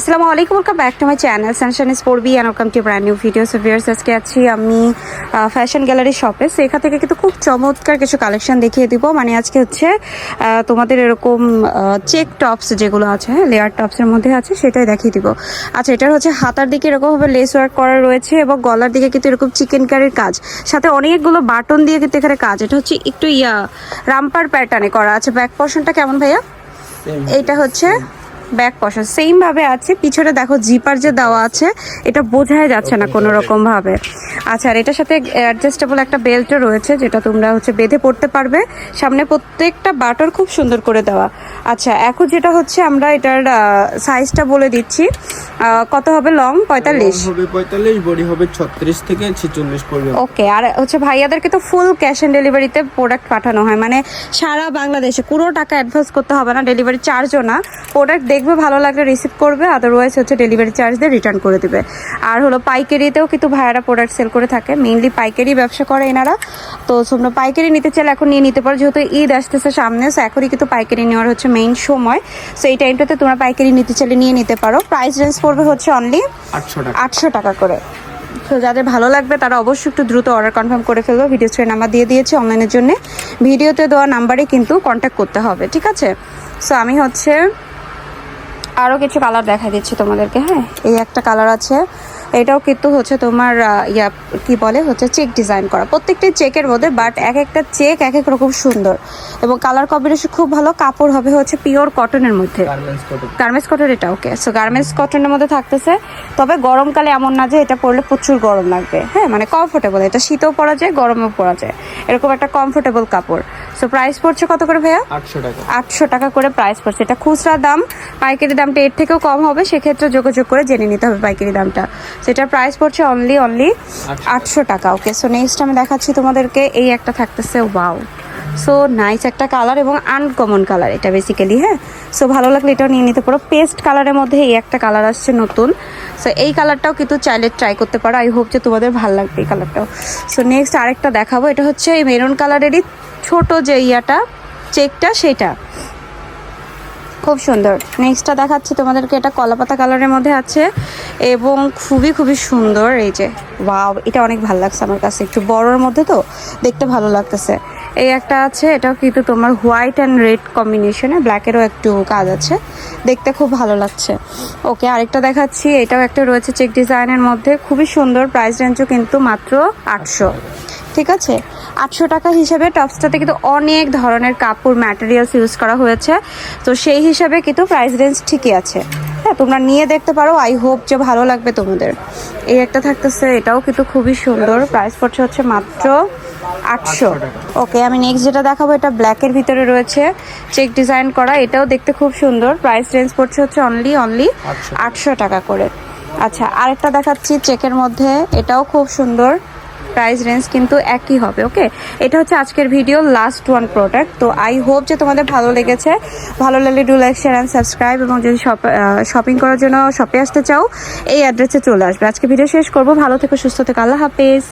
আসসালামু আলাইকুম welcome back to my channel সানশান ইস পড়বি and welcome to brand new video so viewers আজকে আছি আমি ফ্যাশন গ্যালারি শপে সো এখান থেকে কিন্তু খুব চমৎকার কিছু কালেকশন দেখিয়ে দিব। মানে আজকে হচ্ছে তোমাদের এরকম চেক টপস যেগুলো আছে হ্যাঁ লেয়ার টপসের মধ্যে আছে সেটাই দেখিয়ে দিব। আচ্ছা এটার হচ্ছে হাতার দিকে এরকমভাবে লেস ওয়ার্ক করা রয়েছে এবং গলার দিকে কিন্তু এরকম চিকেন কারির কাজ। সাথে অনেকগুলো বাটন দিয়ে কিন্তু এখানে কাজ। এটা হচ্ছে একটু ইয়া রামপার প্যাটার্নে করা। আছে ব্যাক পোর্শনটা কেমন ভাইয়া? এইটা হচ্ছে ব্যাক পশন সেম ভাবে আছে পিছনে দেখো জিপার যে দেওয়া আছে এটা বোঝাই যাচ্ছে না কোনো রকম ভাবে। আচ্ছা আর এটার সাথে অ্যাডজাস্টেবল একটা বেল্টও রয়েছে যেটা তোমরা হচ্ছে বেঁধে পড়তে পারবে। সামনে প্রত্যেকটা বাটর খুব সুন্দর করে দেওয়া। আচ্ছা এখন যেটা হচ্ছে আমরা এটার সাইজটা বলে দিচ্ছি। কত হবে লং পঁয়তাল্লিশ? হবে পঁয়তাল্লিশ বডি হবে ছত্রিশ থেকে ছেচল্লিশ পর্যন্ত। ওকে আর হচ্ছে ভাইয়াদেরকে তো ফুল ক্যাশ অন ডেলিভারিতে প্রোডাক্ট পাঠানো হয়। মানে সারা বাংলাদেশে কোনো টাকা অ্যাডভান্স করতে হবে না ডেলিভারি চার্জও না। প্রোডাক্ট দেখবে ভালো লাগলে রিসিভ করবে আদারওয়াইজ হচ্ছে ডেলিভারি চার্জ দিয়ে রিটার্ন করে দেবে। আর হলো পাইকারিতেও কিন্তু ভাইয়ারা প্রোডাক্ট সেল করে থাকে। মেইনলি পাইকারি ব্যবসা করে এনারা। তো তোমরা পাইকারি নিতে চাইলে এখন নিয়ে নিতে পারো। যেহেতু ঈদ আসতেছে সামনে সো এখনই কিন্তু পাইকারি নেওয়ার হচ্ছে মেইন সময়। সো এই টাইমটাতে তোমরা পাইকারি নিতে চাইলে নিয়ে নিতে পারো। প্রাইস রেঞ্জ পড়বে হচ্ছে অনলি আটশো টাকা। করে। তো যাদের ভালো লাগবে তারা অবশ্যই একটু দ্রুত অর্ডার কনফার্ম করে ফেলব ভিডিও স্ক্রিন নাম্বার দিয়ে দিয়েছি অনলাইনের জন্য। ভিডিওতে দেওয়া নাম্বারে কিন্তু কন্ট্যাক্ট করতে হবে ঠিক আছে? সো আমি হচ্ছে আরও কিছু কালার দেখা দিচ্ছি তোমাদেরকে হ্যাঁ? এই একটা কালার আছে। এটাও কিন্তু হচ্ছে তোমার ইয়া কি বলে? হচ্ছে চেক ডিজাইন করা। প্রত্যেকটি চেকের মধ্যে বাট এক একটা চেক এক এক রকম সুন্দর। এবং কালার কম্বিনেশন খুব ভালো। কাপড় হবে হচ্ছে পিওর কটনের মধ্যে। গার্মেন্টস কটন এটা ওকে সো গার্মেন্টস কটনের মধ্যে থাকতেছে। তবে গরমকালে এমন না যে এটা পরলে প্রচুর গরম লাগবে। হ্যাঁ মানে কমফোর্টেবল এটা শীতও পরা যায় গরমেও পরা যায়। এরকম একটা কমফোর্টেবল কাপড়। সো প্রাইস পড়ছে কত করে ভাইয়া? আটশো টাকা। আটশো টাকা করে প্রাইস পড়ছে। এটা খুচরা দাম। পাইকারি দামটা এর থেকেও কম হবে। সেক্ষেত্রে যোগাযোগ করে জেনে নিতে হবে পাইকারি দামটা। সেটার প্রাইস পড়ছে অনলি অনলি আটশো। টাকা। ওকে সো নেক্সট আমি দেখাচ্ছি তোমাদেরকে এই একটা থাকতেছে ওয়াও সো নাইস একটা কালার এবং আনকমন কালার এটা বেসিক্যালি হ্যাঁ? সো ভালো লাগলে এটাও নিয়ে নিতে পারো। পেস্ট কালারের মধ্যে এই একটা কালার আসছে নতুন। সো এই কালারটাও কিন্তু চাইলে ট্রাই করতে পারো। আই হোপ যে তোমাদের ভালো লাগবে এই কালারটাও সো নেক্সট আরেকটা দেখাবো। এটা হচ্ছে এই মেরুন কালারেরই ছোট যে ইয়াটা চেকটা সেটা। খুব সুন্দর। নেক্সটটা দেখাচ্ছি তোমাদেরকে, এটা কলাপাতা কালারের মধ্যে আছে এবং খুবই খুবই সুন্দর এই যে। ওয়াও এটা অনেক ভালো লাগছে আমার কাছে, একটু বড়োর মধ্যে তো দেখতে ভালো লাগতেছে। এই একটা আছে, এটাও কিন্তু তোমার হোয়াইট অ্যান্ড রেড কম্বিনেশনে ব্ল্যাকেরও একটু কাজ আছে, দেখতে খুব ভালো লাগছে। ওকে আরেকটা দেখাচ্ছি, এটাও একটা রয়েছে চেক ডিজাইনের মধ্যে, খুবই সুন্দর প্রাইস রেঞ্জও কিন্তু মাত্র আটশো। ঠিক আছে? আটশো টাকা হিসাবে টপসটাতে কিন্তু অনেক ধরনের কাপড় ম্যাটেরিয়ালস ইউজ করা হয়েছে। তো সেই হিসাবে কিন্তু প্রাইস রেঞ্জ ঠিকই আছে। হ্যাঁ তোমরা নিয়ে দেখতে পারো। আই হোপ যে ভালো লাগবে তোমাদের। এই একটা থাকতেছে এটাও কিন্তু খুবই সুন্দর। প্রাইস পড়ছে হচ্ছে মাত্র আটশো। ওকে আমি নেক্সট যেটা দেখাবো এটা ব্ল্যাকের ভিতরে রয়েছে। চেক ডিজাইন করা এটাও দেখতে খুব সুন্দর। প্রাইস রেঞ্জ পড়ছে হচ্ছে অনলি অনলি আটশো। টাকা। করে। আচ্ছা আরেকটা দেখাচ্ছি চেকের মধ্যে। এটাও খুব সুন্দর। প্রাইস রেঞ্জ কিন্তু একই হবে ওকে এটা হচ্ছে আজকের ভিডিও লাস্ট ওয়ান প্রোডাক্ট তো আই হোপ যে তোমাদের ভালো লেগেছে। ভালো লাগলে do like share and subscribe এবং যদি শপিং করার জন্য শপে আসতে চাও, এই অ্যাড্রেসে চলে আসবে। আজকে ভিডিও শেষ করব। ভালো থেকো, সুস্থ থেকো। আল্লাহ হাফেজ।